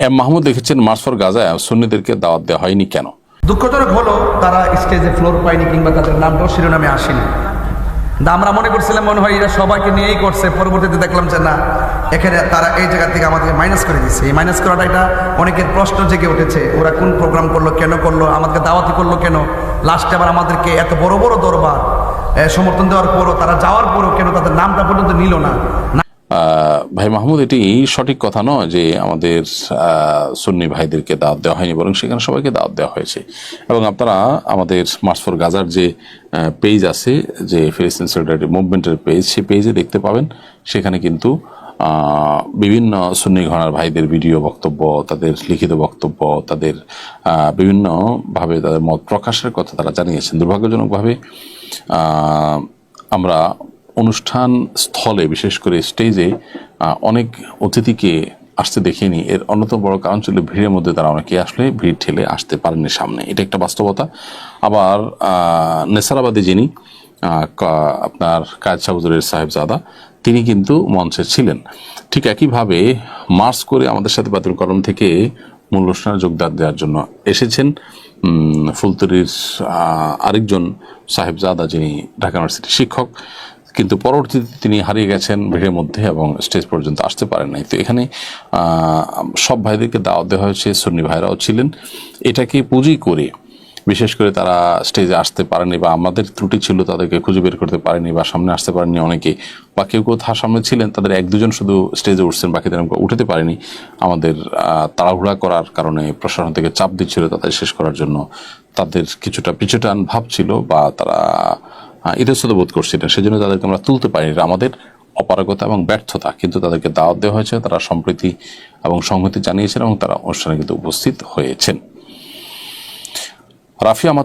M Mahmud লিখেছেন March for Gaza সুন্নিদেরকে দাওয়াত দেওয়া হয়নি কেন? দুঃখজনক হলো তারা স্টেজে ফ্লোর পায়নি কিংবা তাদের নামটাও শিরোনামে আসেনি। আমরা মনে করছিলাম মনে হয় এরা সবাইকে নিয়েই করছে পরবর্তীতে দেখলাম যে না এখানে তারা এই জায়গা থেকে আমাদেরকে মাইনাস করে দিচ্ছে এই মাইনাস করাটা এটা অনেকের প্রশ্ন জেগে উঠেছে ওরা কোন প্রোগ্রাম করল কেন করল আমাদেরকে দাওয়াতি করল কেন? লাস্টে আবার আমাদেরকে এত বড় বড় দরবার সমর্থন দেওয়ার পরও তারা যাওয়ার পরও কেন তাদের নামটা পর্যন্ত নিল না না? আহ, ভাই মাহমুদ, এটি সঠিক কথা নয় যে আমাদের সুন্নি ভাইদেরকে দাওয়াত দেওয়া হয়নি, বরং সেখানে সবাইকে দাওয়াত দেওয়া হয়েছে। এবং আপনারা আমাদের মার্চ ফর গাজার যে পেজ আছে, যে ফিলিস্তিন সলিডারিটি মুভমেন্টের পেজ সেই পেজে দেখতে পাবেন। সেখানে কিন্তু বিভিন্ন সুন্নি ঘরানার ভাইদের ভিডিও বক্তব্য, তাদের লিখিত বক্তব্য, তাদের বিভিন্নভাবে তাদের মত প্রকাশের কথা তারা জানিয়েছেন। দুর্ভাগ্যজনকভাবে আমরা অনুষ্ঠান স্থলে, বিশেষ করে স্টেজে অনেক অতিথিকে আসতে দেখিনি। এর অন্যতম বড় কারণ ছিল ভিড়ের মধ্যে তারা অনেকে আসলে ভিড় ঠেলে আসতে পারেননি সামনে। এটা একটা বাস্তবতা। আবার নেসারাবাদী যিনি আপনার কায়দ সাহুজুরের সাহেবজাদা তিনি কিন্তু মঞ্চে ছিলেন। ঠিক একইভাবে মার্চ করে আমাদের সাথে বাতিল করণ থেকে মূল অনুষ্ঠানে যোগদান দেওয়ার জন্য এসেছেন। আহ, আরেকজন সাহেবজাদা যিনি ঢাকা ইউনিভার্সিটির শিক্ষক। কিন্তু পরবর্তীতে তিনি হারিয়ে গেছেন ভিড়ের মধ্যে এবং স্টেজ পর্যন্ত আসতে পারেন নাই। তো এখানে সব ভাইদেরকে দাওয়াত দেওয়া হয়েছে, সুন্নি ভাইরাও ছিলেন। এটাকে পুঁজি করে, বিশেষ করে তারা স্টেজে আসতে পারেনি বা আমাদের ত্রুটি ছিল তাদেরকে খুঁজে বের করতে পারেনি বা সামনে আসতে পারেনি অনেকে বা কেউ কেউ তার সামনে ছিলেন, তাদের এক দুজন শুধু স্টেজে উঠছেন, বাকিদের আমরা উঠতে পারেনি। আমাদের তাড়াহুড়া করার কারণে প্রশাসন থেকে চাপ দিচ্ছিল তাদের শেষ করার জন্য। তাদের কিছুটা পিছুটান ভাব ছিল বা তারা ইতস্তত বোধ করছি না সেজন্য তাদেরকে আমরা তুলতে পারি না। আমাদের অপারগতা এবং ব্যর্থতা, কিন্তু তাদেরকে দাওয়াত দেওয়া হয়েছে, তারা সম্প্রীতি এবং সংহতি জানিয়েছেন এবং তারা অনুষ্ঠানে কিন্তু উপস্থিত হয়েছেন। রাফি আমার